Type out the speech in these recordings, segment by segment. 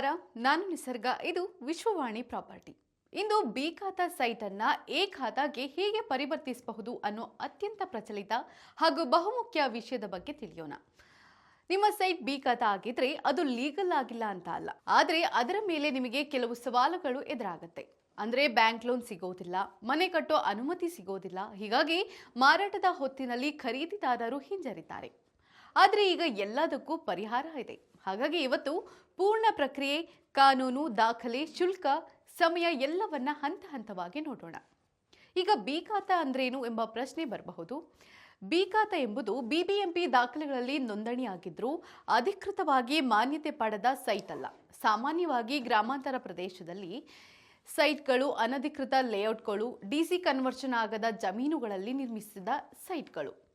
ನಮಸ್ಕಾರ, ನಾನು ನಿಸರ್ಗ, ಇದು ವಿಶ್ವವಾಣಿ ಪ್ರಾಪರ್ಟಿ. ಇಂದು ಬಿ ಖಾತಾ ಸೈಟ್ ಅನ್ನ ಎ ಖಾತಾಗೆ ಹೇಗೆ ಪರಿವರ್ತಿಸಬಹುದು ಅನ್ನೋ ಅತ್ಯಂತ ಪ್ರಚಲಿತ ಹಾಗೂ ಬಹುಮುಖ್ಯ ವಿಷಯದ ಬಗ್ಗೆ ತಿಳಿಯೋಣ. ನಿಮ್ಮ ಸೈಟ್ ಬಿ ಖಾತಾ ಆಗಿದ್ರೆ ಅದು ಲೀಗಲ್ ಆಗಿಲ್ಲ ಅಂತ ಅಲ್ಲ. ಆದ್ರೆ ಅದರ ಮೇಲೆ ನಿಮಗೆ ಕೆಲವು ಸವಾಲುಗಳು ಎದುರಾಗುತ್ತೆ. ಅಂದ್ರೆ ಬ್ಯಾಂಕ್ ಲೋನ್ ಸಿಗೋದಿಲ್ಲ, ಮನೆ ಕಟ್ಟೋ ಅನುಮತಿ ಸಿಗೋದಿಲ್ಲ. ಹೀಗಾಗಿ ಮಾರಾಟದ ಹೊತ್ತಿನಲ್ಲಿ ಖರೀದಿದಾರರು ಹಿಂಜರಿತಾರೆ. ಆದರೆ ಈಗ ಎಲ್ಲದಕ್ಕೂ ಪರಿಹಾರ ಇದೆ. ಹಾಗಾಗಿ ಇವತ್ತು ಪೂರ್ಣ ಪ್ರಕ್ರಿಯೆ, ಕಾನೂನು, ದಾಖಲೆ, ಶುಲ್ಕ, ಸಮಯ ಎಲ್ಲವನ್ನ ಹಂತ ಹಂತವಾಗಿ ನೋಡೋಣ. ಈಗ ಬಿ ಖಾತಾ ಅಂದ್ರೇನು ಎಂಬ ಪ್ರಶ್ನೆ ಬರಬಹುದು. ಬಿ ಖಾತಾ ಎಂಬುದು ಬಿಬಿಎಂಪಿ ದಾಖಲೆಗಳಲ್ಲಿ ನೋಂದಣಿಯಾಗಿದ್ದರೂ ಅಧಿಕೃತವಾಗಿ ಮಾನ್ಯತೆ ಪಡೆದ ಸೈಟ್ ಅಲ್ಲ. ಸಾಮಾನ್ಯವಾಗಿ ಗ್ರಾಮಾಂತರ ಪ್ರದೇಶದಲ್ಲಿ ಸೈಟ್ಗಳು, ಅನಧಿಕೃತ ಲೇಔಟ್ಗಳು, ಡಿಸಿ ಕನ್ವರ್ಷನ್ ಆಗದ ಜಮೀನುಗಳಲ್ಲಿ ನಿರ್ಮಿಸಿದ ಸೈಟ್ಗಳು.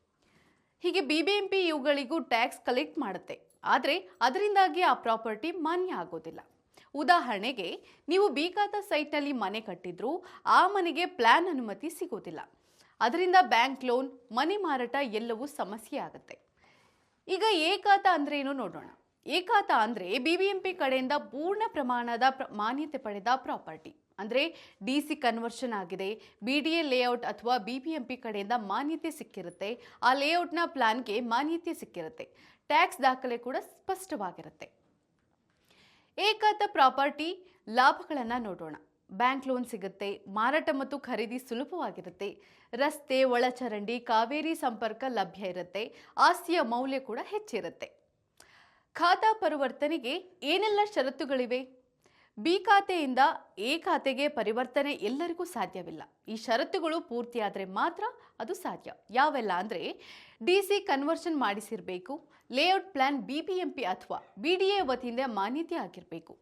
ಹೀಗೆ ಬಿಬಿಎಂಪಿ ಇವುಗಳಿಗೂ ಟ್ಯಾಕ್ಸ್ ಕಲೆಕ್ಟ್ ಮಾಡುತ್ತೆ. ಆದರೆ ಅದರಿಂದಾಗಿ ಆ ಪ್ರಾಪರ್ಟಿ ಮಾನ್ಯ ಆಗೋದಿಲ್ಲ. ಉದಾಹರಣೆಗೆ, ನೀವು ಬೇಕಾದ ಸೈಟ್ನಲ್ಲಿ ಮನೆ ಕಟ್ಟಿದ್ರೂ ಆ ಮನೆಗೆ ಪ್ಲ್ಯಾನ್ ಅನುಮತಿ ಸಿಗೋದಿಲ್ಲ. ಅದರಿಂದ ಬ್ಯಾಂಕ್ ಲೋನ್ ಮನೆ ಮಾರಾಟ ಎಲ್ಲವೂ ಸಮಸ್ಯೆ ಆಗುತ್ತೆ. ಈಗ ಏಕಾತ ಅಂದ್ರೆ ಏನು ನೋಡೋಣ. ಏಕಾತ ಅಂದ್ರೆ ಬಿಬಿಎಂಪಿ ಕಡೆಯಿಂದ ಪೂರ್ಣ ಪ್ರಮಾಣದ ಪ್ರ- ಮಾನ್ಯತೆ ಪಡೆದ ಪ್ರಾಪರ್ಟಿ ಅಂದ್ರೆ ಡಿ ಸಿ ಕನ್ವರ್ಷನ್ ಆಗಿದೆ. ಬಿ ಡಿ ಎ ಲೇಔಟ್ ಅಥವಾ ಬಿಬಿಎಂಪಿ ಕಡೆಯಿಂದ ಮಾನ್ಯತೆ ಸಿಕ್ಕಿರುತ್ತೆ. ಆ ಲೇಔಟ್ನ ಪ್ಲಾನ್ಗೆ ಮಾನ್ಯತೆ ಸಿಕ್ಕಿರುತ್ತೆ. ಟ್ಯಾಕ್ಸ್ ದಾಖಲೆ ಕೂಡ ಸ್ಪಷ್ಟವಾಗಿರುತ್ತೆ. ಏಕಾತ ಪ್ರಾಪರ್ಟಿ ಲಾಭಗಳನ್ನು ನೋಡೋಣ. ಬ್ಯಾಂಕ್ ಲೋನ್ ಸಿಗುತ್ತೆ. ಮಾರಾಟ ಮತ್ತು ಖರೀದಿ ಸುಲಭವಾಗಿರುತ್ತೆ. ರಸ್ತೆ, ಒಳಚರಂಡಿ, ಕಾವೇರಿ ಸಂಪರ್ಕ ಲಭ್ಯ ಇರುತ್ತೆ. ಆಸ್ತಿಯ ಮೌಲ್ಯ ಕೂಡ ಹೆಚ್ಚಿರುತ್ತೆ. ಖಾತಾ ಪರಿವರ್ತನೆಗೆ ಏನೆಲ್ಲ ಷರತ್ತುಗಳಿವೆ? ಬಿ ಖಾತೆಯಿಂದ ಎ ಖಾತೆಗೆ ಪರಿವರ್ತನೆ ಎಲ್ಲರಿಗೂ ಸಾಧ್ಯವಿಲ್ಲ. ಈ ಷರತ್ತುಗಳು ಪೂರ್ತಿಯಾದರೆ ಮಾತ್ರ ಅದು ಸಾಧ್ಯ. ಯಾವೆಲ್ಲ ಅಂದರೆ D C conversion ಮಾಡಿಸಿರಬೇಕು, layout plan B B M P ಅಥವಾ ಬಿ ಡಿ ಎ ವತಿಯಿಂದ ಮಾನ್ಯತೆ ಆಗಿರಬೇಕು,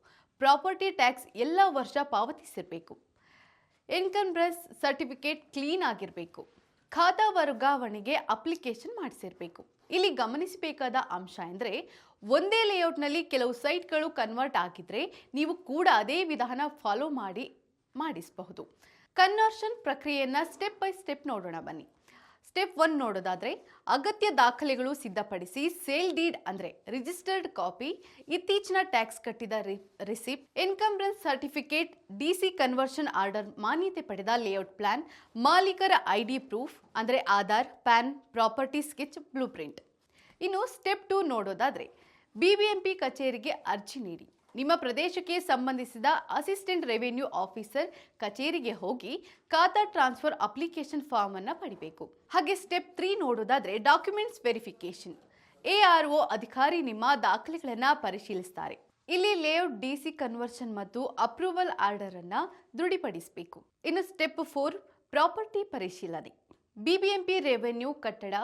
ಪ್ರಾಪರ್ಟಿ ಟ್ಯಾಕ್ಸ್ ಎಲ್ಲ ವರ್ಷ ಪಾವತಿಸಿರಬೇಕು ಇನ್ಕಮ್ ಬ್ರೆಸ್ ಸರ್ಟಿಫಿಕೇಟ್ ಕ್ಲೀನ್ ಆಗಿರಬೇಕು, ಖಾತಾ ವರ್ಗಾವಣೆಗೆ ಅಪ್ಲಿಕೇಶನ್ ಮಾಡಿಸಿರಬೇಕು. ಇಲ್ಲಿ ಗಮನಿಸಬೇಕಾದ ಅಂಶ ಅಂದರೆ ಒಂದೇ ಲೇಔಟ್ನಲ್ಲಿ ಕೆಲವು ಸೈಟ್ಗಳು ಕನ್ವರ್ಟ್ ಆಗಿದ್ರೆ ನೀವು ಕೂಡ ಅದೇ ವಿಧಾನ ಫಾಲೋ ಮಾಡಿ, ಮಾಡಿಸಬಹುದು. ಕನ್ವರ್ಷನ್ ಪ್ರಕ್ರಿಯೆಯನ್ನು ಸ್ಟೆಪ್ ಬೈ ಸ್ಟೆಪ್ ನೋಡೋಣ ಬನ್ನಿ. ಸ್ಟೆಪ್ ಒನ್ ನೋಡೋದಾದ್ರೆ ಅಗತ್ಯ ದಾಖಲೆಗಳು ಸಿದ್ಧಪಡಿಸಿ ಸೇಲ್ ಡೀಡ್ ಅಂದ್ರೆ ರಿಜಿಸ್ಟರ್ಡ್ ಕಾಪಿ ಇತ್ತೀಚಿನ ಟ್ಯಾಕ್ಸ್ ಕಟ್ಟಿದ receipt income certificate certificate DC conversion order ಮಾನ್ಯತೆ ಪಡೆದ ಲೇಔಟ್ ಪ್ಲಾನ್ ಮಾಲೀಕರ ಐಡಿ ಪ್ರೂಫ್ ಅಂದ್ರೆ Aadhaar, PAN property sketch blue print ಇನ್ನು ಸ್ಟೆಪ್ ಟು ನೋಡೋದಾದ್ರೆ ಬಿಬಿಎಂಪಿ ಕಚೇರಿಗೆ ಅರ್ಜಿ ನೀಡಿ. ನಿಮ್ಮ ಪ್ರದೇಶಕ್ಕೆ ಸಂಬಂಧಿಸಿದ ಅಸಿಸ್ಟೆಂಟ್ ರೆವಿನ್ಯೂ ಆಫೀಸರ್ ಕಚೇರಿಗೆ ಹೋಗಿ ಖಾತಾ ಟ್ರಾನ್ಸ್ಫರ್ ಅಪ್ಲಿಕೇಶನ್ ಫಾರ್ಮ್ ಅನ್ನು ಪಡಿಬೇಕು. ಹಾಗೆ ಸ್ಟೆಪ್ ತ್ರೀ ನೋಡೋದಾದ್ರೆ documents verification. A R O ಅಧಿಕಾರಿ ನಿಮ್ಮ ದಾಖಲೆಗಳನ್ನ ಪರಿಶೀಲಿಸ್ತಾರೆ. ಇಲ್ಲಿ ಲೇಔಟ್ ಡಿಸಿ ಕನ್ವರ್ಷನ್ ಮತ್ತು ಅಪ್ರೂವಲ್ ಆರ್ಡರ್ ಅನ್ನ ದೃಢಪಡಿಸಬೇಕು. ಇನ್ನು ಸ್ಟೆಪ್ ಫೋರ್ ಪ್ರಾಪರ್ಟಿ ಪರಿಶೀಲನೆ. ಬಿಬಿಎಂಪಿ ರೆವೆನ್ಯೂ ಕಟ್ಟಡ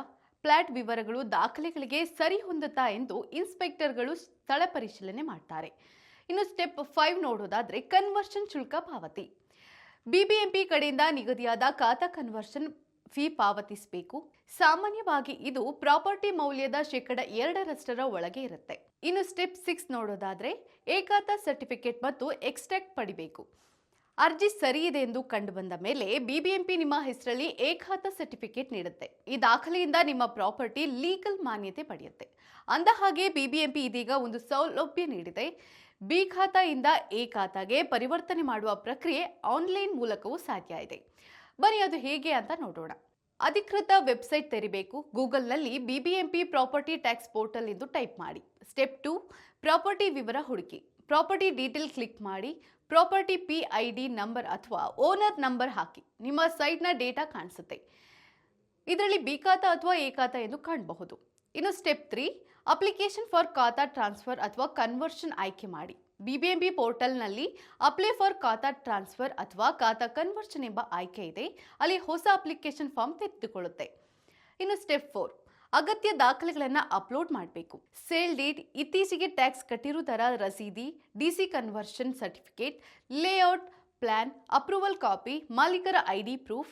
ಫ್ಲಾಟ್ ವಿವರಗಳು ದಾಖಲೆಗಳಿಗೆ ಸರಿ ಹೊಂದುತ್ತಾ ಎಂದು ಇನ್ಸ್ಪೆಕ್ಟರ್ಗಳು ಸ್ಥಳ ಪರಿಶೀಲನೆ ಮಾಡ್ತಾರೆ. ಇನ್ನು ಸ್ಟೆಪ್ ಫೈವ್ ನೋಡೋದಾದ್ರೆ ಕನ್ವರ್ಷನ್ ಶುಲ್ಕ ಪಾವತಿ. ಬಿಬಿಎಂಪಿ ಕಡೆಯಿಂದ ನಿಗದಿಯಾದ ಖಾತಾ ಕನ್ವರ್ಷನ್ ಫೀ ಪಾವತಿಸಬೇಕು. ಸಾಮಾನ್ಯವಾಗಿ ಇದು ಪ್ರಾಪರ್ಟಿ ಮೌಲ್ಯದ ಶೇಕಡ ಎರಡರಷ್ಟರ ಒಳಗೆ ಇರುತ್ತೆ. ಇನ್ನು ಸ್ಟೆಪ್ ಸಿಕ್ಸ್ ನೋಡೋದಾದ್ರೆ ಏಕಾತ ಸರ್ಟಿಫಿಕೇಟ್ ಮತ್ತು ಎಕ್ಸ್ಟ್ರಾಕ್ಟ್ ಪಡಿಬೇಕು. ಅರ್ಜಿ ಸರಿ ಇದೆ ಎಂದು ಕಂಡು ಬಂದ ಮೇಲೆ ಬಿಬಿಎಂಪಿ ನಿಮ್ಮ ಹೆಸರಲ್ಲಿ ಏಕಾತ ಸರ್ಟಿಫಿಕೇಟ್ ನೀಡುತ್ತೆ. ಈ ದಾಖಲೆಯಿಂದ ನಿಮ್ಮ ಪ್ರಾಪರ್ಟಿ ಲೀಗಲ್ ಮಾನ್ಯತೆ ಪಡೆಯುತ್ತೆ. ಅಂದ ಹಾಗೆ ಬಿಬಿಎಂಪಿ ಇದೀಗ ಒಂದು ಸೌಲಭ್ಯ ನೀಡಿದೆ. ಬಿ ಖಾತಾಯಿಂದ ಎ ಖಾತಾಗೆ ಪರಿವರ್ತನೆ ಮಾಡುವ ಪ್ರಕ್ರಿಯೆ ಆನ್ಲೈನ್ ಮೂಲಕವೂ ಸಾಧ್ಯ ಇದೆ. ಬನ್ನಿ, ಅದು ಹೇಗೆ ಅಂತ ನೋಡೋಣ. ಅಧಿಕೃತ ವೆಬ್ಸೈಟ್ ತೆರಿಬೇಕು. ಗೂಗಲ್ನಲ್ಲಿ ಬಿಬಿಎಂಪಿ ಪ್ರಾಪರ್ಟಿ ಟ್ಯಾಕ್ಸ್ ಪೋರ್ಟಲ್ ಎಂದು ಟೈಪ್ ಮಾಡಿ. ಸ್ಟೆಪ್ ಟು, ಪ್ರಾಪರ್ಟಿ ವಿವರ ಹುಡುಕಿ. ಪ್ರಾಪರ್ಟಿ ಡೀಟೇಲ್ ಕ್ಲಿಕ್ ಮಾಡಿ. Property P I D number ಅಥವಾ ಓನರ್ ನಂಬರ್ ಹಾಕಿ. ನಿಮ್ಮ ಸೈಟ್ನ ಡೇಟಾ ಕಾಣಿಸುತ್ತೆ. ಇದರಲ್ಲಿ ಬಿ ಅಥವಾ ಎ ಖಾತಾ ಎಂದು ಕಾಣಬಹುದು. ಇನ್ನು step three, application for khata transfer ಅಥವಾ ಕನ್ವರ್ಷನ್ ಆಯ್ಕೆ ಮಾಡಿ. ಬಿಬಿಎಂಪಿ ಪೋರ್ಟಲ್ನಲ್ಲಿ ಅಪ್ಲೈ ಫಾರ್ ಖಾತಾ ಟ್ರಾನ್ಸ್ಫರ್ ಅಥವಾ ಖಾತಾ ಕನ್ವರ್ಷನ್ ಎಂಬ ಆಯ್ಕೆ ಇದೆ. ಅಲ್ಲಿ ಹೊಸ ಅಪ್ಲಿಕೇಶನ್ ಫಾರ್ಮ್ ತೆಗೆದುಕೊಳ್ಳುತ್ತೆ. ಇನ್ನು ಸ್ಟೆಪ್ ಫೋರ್ ಅಗತ್ಯ ದಾಖಲೆಗಳನ್ನು ಅಪ್ಲೋಡ್ ಮಾಡಬೇಕು. ಸೇಲ್ ಡೇಟ್, ಇತ್ತೀಚೆಗೆ ಟ್ಯಾಕ್ಸ್ ಕಟ್ಟಿರುವುದರ ರಸೀದಿ DC conversion certificate, layout plan, approval copy, ಮಾಲೀಕರ ಐಡಿ ಪ್ರೂಫ್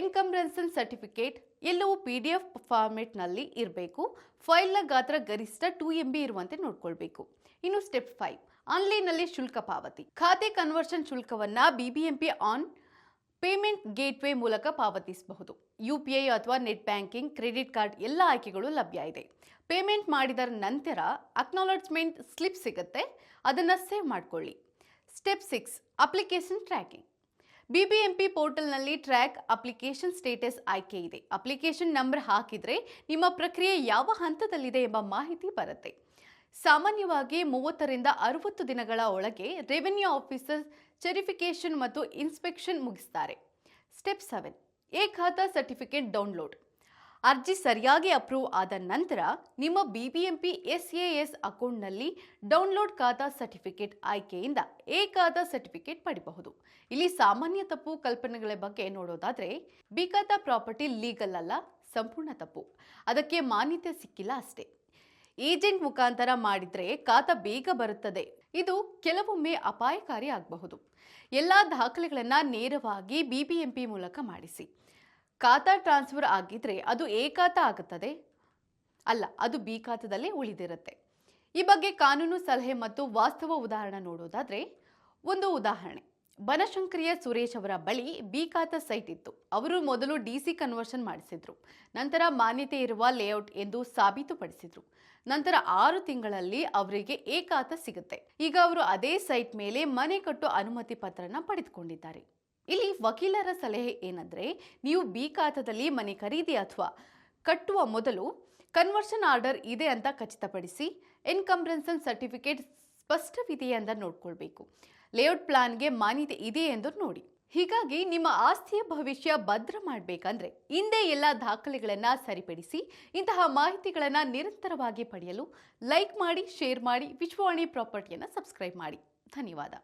ಎನ್ಕಮ್ರೆನ್ಸನ್ ಸರ್ಟಿಫಿಕೇಟ್, ಎಲ್ಲವೂ ಪಿ ಡಿ ಎಫ್ ಫಾರ್ಮೆಟ್ನಲ್ಲಿ ಇರಬೇಕು. ಫೈಲ್ನ ಗಾತ್ರ ಗರಿಷ್ಠ ಟೂ ಎಂ ಬಿ ಇರುವಂತೆ ನೋಡ್ಕೊಳ್ಬೇಕು. ಇನ್ನು ಸ್ಟೆಪ್ ಫೈವ್, ಆನ್ಲೈನ್ನಲ್ಲಿ ಶುಲ್ಕ ಪಾವತಿ. ಖಾತೆ ಕನ್ವರ್ಷನ್ ಶುಲ್ಕವನ್ನ ಬಿಬಿಎಂಪಿ ಆನ್ ಪೇಮೆಂಟ್ ಗೇಟ್ವೇ ಮೂಲಕ ಪಾವತಿಸಬಹುದು. ಯು ಪಿ ಐ ಅಥವಾ ನೆಟ್ ಬ್ಯಾಂಕಿಂಗ್, ಕ್ರೆಡಿಟ್ ಕಾರ್ಡ್ ಎಲ್ಲ ಆಯ್ಕೆಗಳು ಲಭ್ಯ ಇದೆ. ಪೇಮೆಂಟ್ ಮಾಡಿದ ನಂತರ ಅಕ್ನಾಲಜ್ಮೆಂಟ್ ಸ್ಲಿಪ್ ಸಿಗುತ್ತೆ. ಅದನ್ನು ಸೇವ್ ಮಾಡ್ಕೊಳ್ಳಿ. Step six application tracking BBMP ಪೋರ್ಟಲ್ನಲ್ಲಿ ಟ್ರ್ಯಾಕ್ ಅಪ್ಲಿಕೇಶನ್ ಸ್ಟೇಟಸ್ ಆಯ್ಕೆ ಇದೆ. ಅಪ್ಲಿಕೇಶನ್ ನಂಬರ್ ಹಾಕಿದರೆ ನಿಮ್ಮ ಪ್ರಕ್ರಿಯೆ ಯಾವ ಹಂತದಲ್ಲಿದೆ ಎಂಬ ಮಾಹಿತಿ ಬರುತ್ತೆ. ಸಾಮಾನ್ಯವಾಗಿ ಮೂವತ್ತರಿಂದ ಅರವತ್ತು ದಿನಗಳ ಒಳಗೆ ರೆವೆನ್ಯೂ ಆಫೀಸರ್ ಚೆರಿಫಿಕೇಷನ್ ಮತ್ತು inspection ಮುಗಿಸ್ತಾರೆ. Step seven A khata certificate download ಅರ್ಜಿ ಸರಿಯಾಗಿ ಅಪ್ರೂವ್ ಆದ ನಂತರ ನಿಮ್ಮ B B MP S A S ಅಕೌಂಟ್ನಲ್ಲಿ ಡೌನ್ಲೋಡ್ ಖಾತಾ ಸರ್ಟಿಫಿಕೇಟ್ ಆಯ್ಕೆಯಿಂದ ಎ ಖಾತಾ ಸರ್ಟಿಫಿಕೇಟ್ ಪಡಿಬಹುದು. ಇಲ್ಲಿ ಸಾಮಾನ್ಯ ತಪ್ಪು ಕಲ್ಪನೆಗಳ ಬಗ್ಗೆ ನೋಡೋದಾದರೆ ಬಿ ಖಾತಾ ಪ್ರಾಪರ್ಟಿ ಲೀಗಲ್ ಅಲ್ಲ, ಸಂಪೂರ್ಣ ತಪ್ಪು. ಅದಕ್ಕೆ ಮಾನ್ಯತೆ ಸಿಕ್ಕಿಲ್ಲ ಅಷ್ಟೇ. ಏಜೆಂಟ್ ಮುಖಾಂತರ ಮಾಡಿದರೆ ಖಾತಾ ಬೇಗ ಬರುತ್ತದೆ. ಇದು ಕೆಲವೊಮ್ಮೆ ಅಪಾಯಕಾರಿ ಆಗಬಹುದು. ಎಲ್ಲ ದಾಖಲೆಗಳನ್ನು ನೇರವಾಗಿ ಬಿಬಿಎಂಪಿ ಮೂಲಕ ಮಾಡಿಸಿ. ಖಾತಾ ಟ್ರಾನ್ಸ್ಫರ್ ಆಗಿದ್ರೆ ಅದು ಎ ಖಾತಾ ಆಗುತ್ತದೆ? ಅಲ್ಲ, ಅದು ಬಿ ಖಾತಾದಲ್ಲೇ ಉಳಿದಿರುತ್ತೆ. ಈ ಬಗ್ಗೆ ಕಾನೂನು ಸಲಹೆ ಮತ್ತು ವಾಸ್ತವ ಉದಾಹರಣೆ ನೋಡೋದಾದ್ರೆ, ಒಂದು ಉದಾಹರಣೆ. ಬನಶಂಕರಿಯ ಸುರೇಶ್ ಅವರ ಬಳಿ ಬಿ ಖಾತ ಸೈಟ್ ಇತ್ತು. ಅವರು ಮೊದಲು ಡಿ ಸಿ ಕನ್ವರ್ಷನ್ ಮಾಡಿಸಿದ್ರು. ನಂತರ ಮಾನ್ಯತೆ ಇರುವ ಲೇಔಟ್ ಎಂದು ಸಾಬೀತುಪಡಿಸಿದ್ರು. ನಂತರ ಆರು ತಿಂಗಳಲ್ಲಿ ಅವರಿಗೆ ಏಕಾತ ಸಿಗುತ್ತೆ. ಈಗ ಅವರು ಅದೇ ಸೈಟ್ ಮೇಲೆ ಮನೆ ಕಟ್ಟೋ ಅನುಮತಿ ಪತ್ರನ ಪಡೆದುಕೊಂಡಿದ್ದಾರೆ. ಇಲ್ಲಿ ವಕೀಲರ ಸಲಹೆ ಏನಂದ್ರೆ, ನೀವು ಬಿ ಖಾತದಲ್ಲಿ ಮನೆ ಖರೀದಿ ಅಥವಾ ಕಟ್ಟುವ ಮೊದಲು ಕನ್ವರ್ಷನ್ ಆರ್ಡರ್ ಇದೆ ಅಂತ ಖಚಿತಪಡಿಸಿ, ಎನ್ಕಂಬ್ರೆನ್ಸನ್ ಸರ್ಟಿಫಿಕೇಟ್ ಸ್ಪಷ್ಟವಿದೆಯೇ ಅಂತ ನೋಡ್ಕೊಳ್ಬೇಕು. ಲೇಔಟ್ ಪ್ಲಾನ್ಗೆ ಮಾನ್ಯತೆ ಇದೆ ಎಂದು ನೋಡಿ. ಹೀಗಾಗಿ ನಿಮ್ಮ ಆಸ್ತಿಯ ಭವಿಷ್ಯ ಭದ್ರ ಮಾಡಬೇಕಂದ್ರೆ ಹಿಂದೆ ಎಲ್ಲ ದಾಖಲೆಗಳನ್ನು ಸರಿಪಡಿಸಿ ಇಂತಹ ಮಾಹಿತಿಗಳನ್ನು ನಿರಂತರವಾಗಿ ಪಡೆಯಲು ಲೈಕ್ ಮಾಡಿ, ಶೇರ್ ಮಾಡಿ, ವಿಶ್ವವಾಣಿ ಪ್ರಾಪರ್ಟಿಯನ್ನು ಸಬ್ಸ್ಕ್ರೈಬ್ ಮಾಡಿ. ಧನ್ಯವಾದ.